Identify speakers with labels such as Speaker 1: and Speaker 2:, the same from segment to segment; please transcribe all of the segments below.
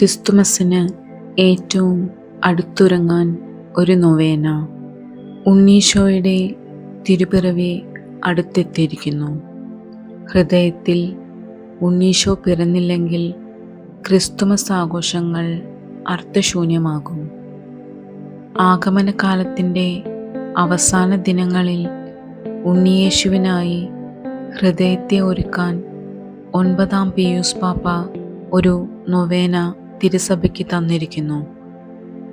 Speaker 1: ക്രിസ്തുമസിന് ഏറ്റവും അടുത്തുറങ്ങാൻ ഒരു നൊവേന ഉണ്ണീശോയുടെ തിരുപിറവി അടുത്തെത്തിയിരിക്കുന്നു. ഹൃദയത്തിൽ ഉണ്ണീശോ പിറന്നില്ലെങ്കിൽ ക്രിസ്തുമസ് ആഘോഷങ്ങൾ അർത്ഥശൂന്യമാകും. ആഗമനകാലത്തിന്റെ അവസാന ദിനങ്ങളിൽ ഉണ്ണിയേശുവിനായി ഹൃദയത്തെ ഒരുക്കാൻ ഒൻപതാം പിയൂസ് പാപ്പ ഒരു നൊവേന തിരുസഭയ്ക്ക് തന്നിരിക്കുന്നു.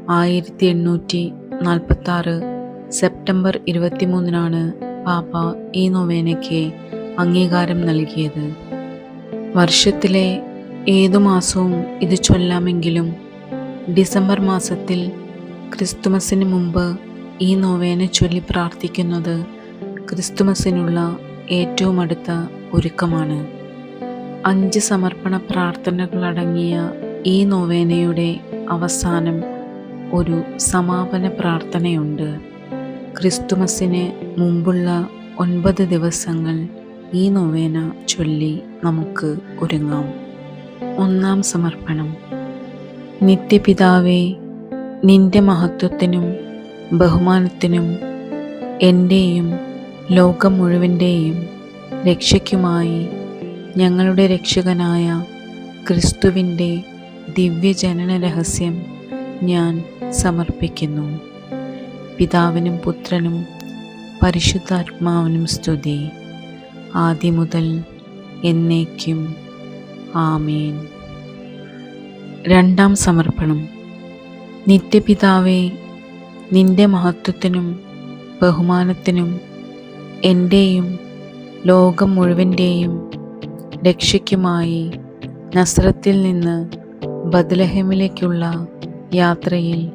Speaker 1: ആയിരത്തി എണ്ണൂറ്റി നാൽപ്പത്തി ആറ് സെപ്റ്റംബർ ഇരുപത്തിമൂന്നിനാണ് പാപ്പ ഈ നൊവേനയ്ക്ക് അംഗീകാരം നൽകിയത്. വർഷത്തിലെ ഏതു മാസവും ഇത് ചൊല്ലാമെങ്കിലും ഡിസംബർ മാസത്തിൽ ക്രിസ്തുമസിന് മുമ്പ് ഈ നൊവേന ചൊല്ലി പ്രാർത്ഥിക്കുന്നത് ക്രിസ്തുമസിനുള്ള ഏറ്റവും അടുത്ത ഒരുക്കമാണ്. അഞ്ച് സമർപ്പണ പ്രാർത്ഥനകളടങ്ങിയ ഈ നൊവേനയുടെ അവസാനം ഒരു സമാപന പ്രാർത്ഥനയുണ്ട്. ക്രിസ്തുമസിന് മുമ്പുള്ള ഒൻപത് ദിവസങ്ങൾ ഈ നൊവേന ചൊല്ലി നമുക്ക് ഒരുങ്ങാം. ഒന്നാം സമർപ്പണം. നിത്യപിതാവേ നിന്റെ മഹത്വത്തിനും ബഹുമാനത്തിനും എന്റെയും ലോകം മുഴുവന്റെയും രക്ഷയ്ക്കുമായി ഞങ്ങളുടെ രക്ഷകനായ ക്രിസ്തുവിന്റെ ദിവ്യജനന രഹസ്യം ഞാൻ സമർപ്പിക്കുന്നു. പിതാവിനും പുത്രനും പരിശുദ്ധാത്മാവിനും സ്തുതി. ആദ്യം മുതൽ എന്നേക്കും ആമേൻ. രണ്ടാം സമർപ്പണം. നിത്യപിതാവേ നിന്റെ മഹത്വത്തിനും ബഹുമാനത്തിനും എന്റെയും ലോകം മുഴുവന്റെയും രക്ഷയ്ക്കുമായി നസ്രത്തിൽ നിന്ന് ബദലഹമിലേക്കുള്ള യാത്രയിൽ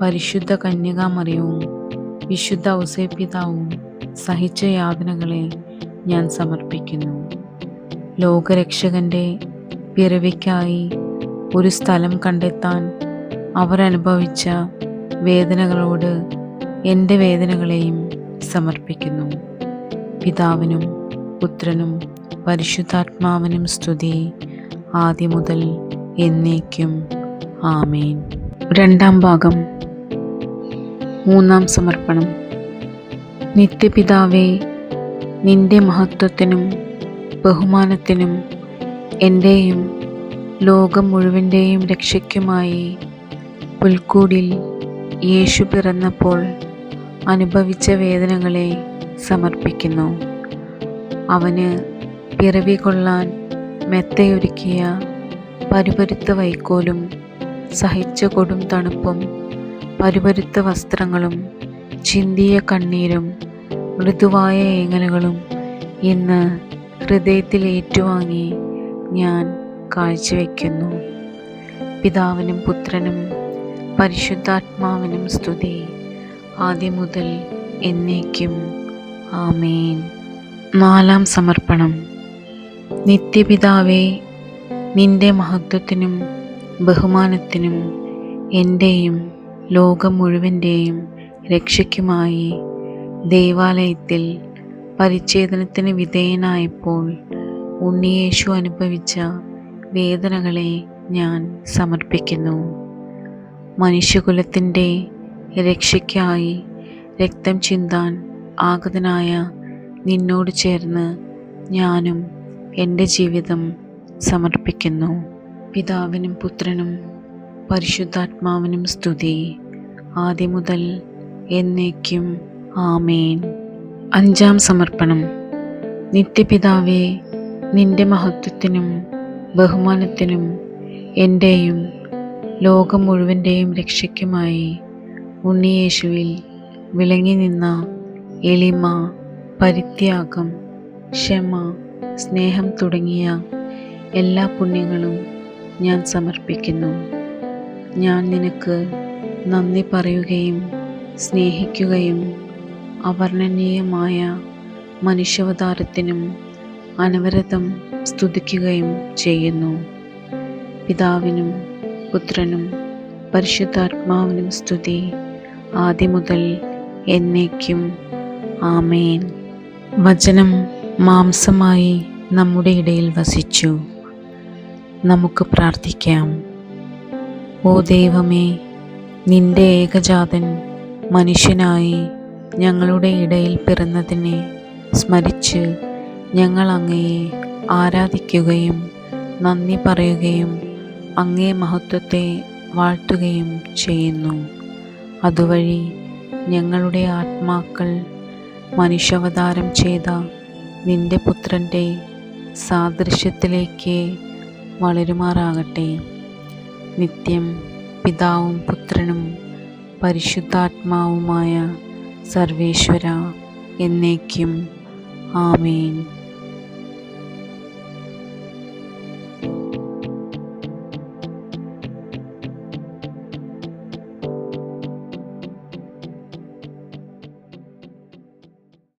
Speaker 1: പരിശുദ്ധ കന്യകാമറിയവും വിശുദ്ധ ഔസേപിതാവും സഹിച്ച യാതനകളെ ഞാൻ സമർപ്പിക്കുന്നു. ലോകരക്ഷകന്റെ പിറവിക്കായി ഒരു സ്ഥലം കണ്ടെത്താൻ അവരനുഭവിച്ച വേദനകളോട് എന്റെ വേദനകളെയും സമർപ്പിക്കുന്നു. പിതാവിനും പുത്രനും പരിശുദ്ധാത്മാവിനും സ്തുതി ആദ്യം മുതൽ എന്നേക്കും. ആമേൻ. രണ്ടാം ഭാഗം. മൂന്നാം സമർപ്പണം. നിത്യപിതാവേ നിന്റെ മഹത്വത്തിനും ബഹുമാനത്തിനും എന്റെയും ലോകം മുഴുവന്റെയും രക്ഷയ്ക്കുമായി പുൽക്കൂടിൽ യേശു പിറന്നപ്പോൾ അനുഭവിച്ച വേദനകളെ സമർപ്പിക്കുന്നു. അവന് പിറവി കൊള്ളാൻ മെത്തയൊരുക്കിയ പരുപരുത്ത വൈക്കോലും സഹിച്ച കൊടും തണുപ്പും പരുപരുത്ത വസ്ത്രങ്ങളും ചിന്തിയ കണ്ണീരും മൃദുവായ ഏങ്ങലുകളും ഇന്ന് ഹൃദയത്തിൽ ഏറ്റുവാങ്ങി ഞാൻ കാഴ്ചവെക്കുന്നു. പിതാവിനും പുത്രനും പരിശുദ്ധാത്മാവിനും സ്തുതി. ആദ്യം മുതൽ എന്നേക്കും. ആമേൻ. നാലാം സമർപ്പണം. നിത്യപിതാവേ നിന്റെ മഹത്വത്തിനും ബഹുമാനത്തിനും എന്റെയും ലോകം മുഴുവന്റെയും രക്ഷയ്ക്കുമായി ദേവാലയത്തിൽ പരിച്ഛേദനത്തിന് വിധേയനായപ്പോൾ ഉണ്ണിയേശു അനുഭവിച്ച വേദനകളെ ഞാൻ സമർപ്പിക്കുന്നു. മനുഷ്യകുലത്തിന്റെ രക്ഷയ്ക്കായി രക്തം ചിന്താൻ ആഗതനായ നിന്നോട് ചേർന്ന് ഞാനും എന്റെ ജീവിതം സമർപ്പിക്കുന്നു. പിതാവിനും പുത്രനും പരിശുദ്ധാത്മാവിനും സ്തുതി. ആദ്യം മുതൽ എന്നേക്കും ആമേൻ. അഞ്ചാം സമർപ്പണം. നിത്യപിതാവേ നിന്റെ മഹത്വത്തിനും ബഹുമാനത്തിനും എന്റെയും ലോകം മുഴുവന്റെയും രക്ഷയ്ക്കുമായി ഉണ്ണിയേശുവിൽ വിളങ്ങി നിന്ന എളിമ പരിത്യാഗം ക്ഷമ സ്നേഹം തുടങ്ങിയ എല്ലാ പുണ്യങ്ങളും ഞാൻ സമർപ്പിക്കുന്നു. ഞാൻ നിനക്ക് നന്ദി പറയുകയും സ്നേഹിക്കുകയും അവർണനീയമായ മനുഷ്യാവതാരത്തിനും അനവരതം സ്തുതിക്കുകയും ചെയ്യുന്നു. പിതാവിനും പുത്രനും പരിശുദ്ധാത്മാവിനും സ്തുതി. ആദ്യം മുതൽ എന്നേക്കും ആമേൻ. വചനം മാംസമായി നമ്മുടെ ഇടയിൽ വസിച്ചു. നമുക്ക് പ്രാർത്ഥിക്കാം. ഓ ദൈവമേ നിന്റെ ഏകജാതൻ മനുഷ്യനായി ഞങ്ങളുടെ ഇടയിൽ പിറന്നതിനെ സ്മരിച്ച് ഞങ്ങൾ അങ്ങയെ ആരാധിക്കുകയും നന്ദി പറയുകയും അങ്ങേ മഹത്വത്തെ വാഴ്ത്തുകയും ചെയ്യുന്നു. അതുവഴി ഞങ്ങളുടെ ആത്മാക്കൾ മനുഷ്യാവതാരം ചെയ്ത നിന്റെ പുത്രന്റെ സാദൃശ്യത്തിലേക്ക് വളരുമാറാകട്ടെ. നിത്യം പിതാവും പുത്രനും പരിശുദ്ധാത്മാവുമായ സർവേശ്വര എന്നേക്കും. ആമേൻ.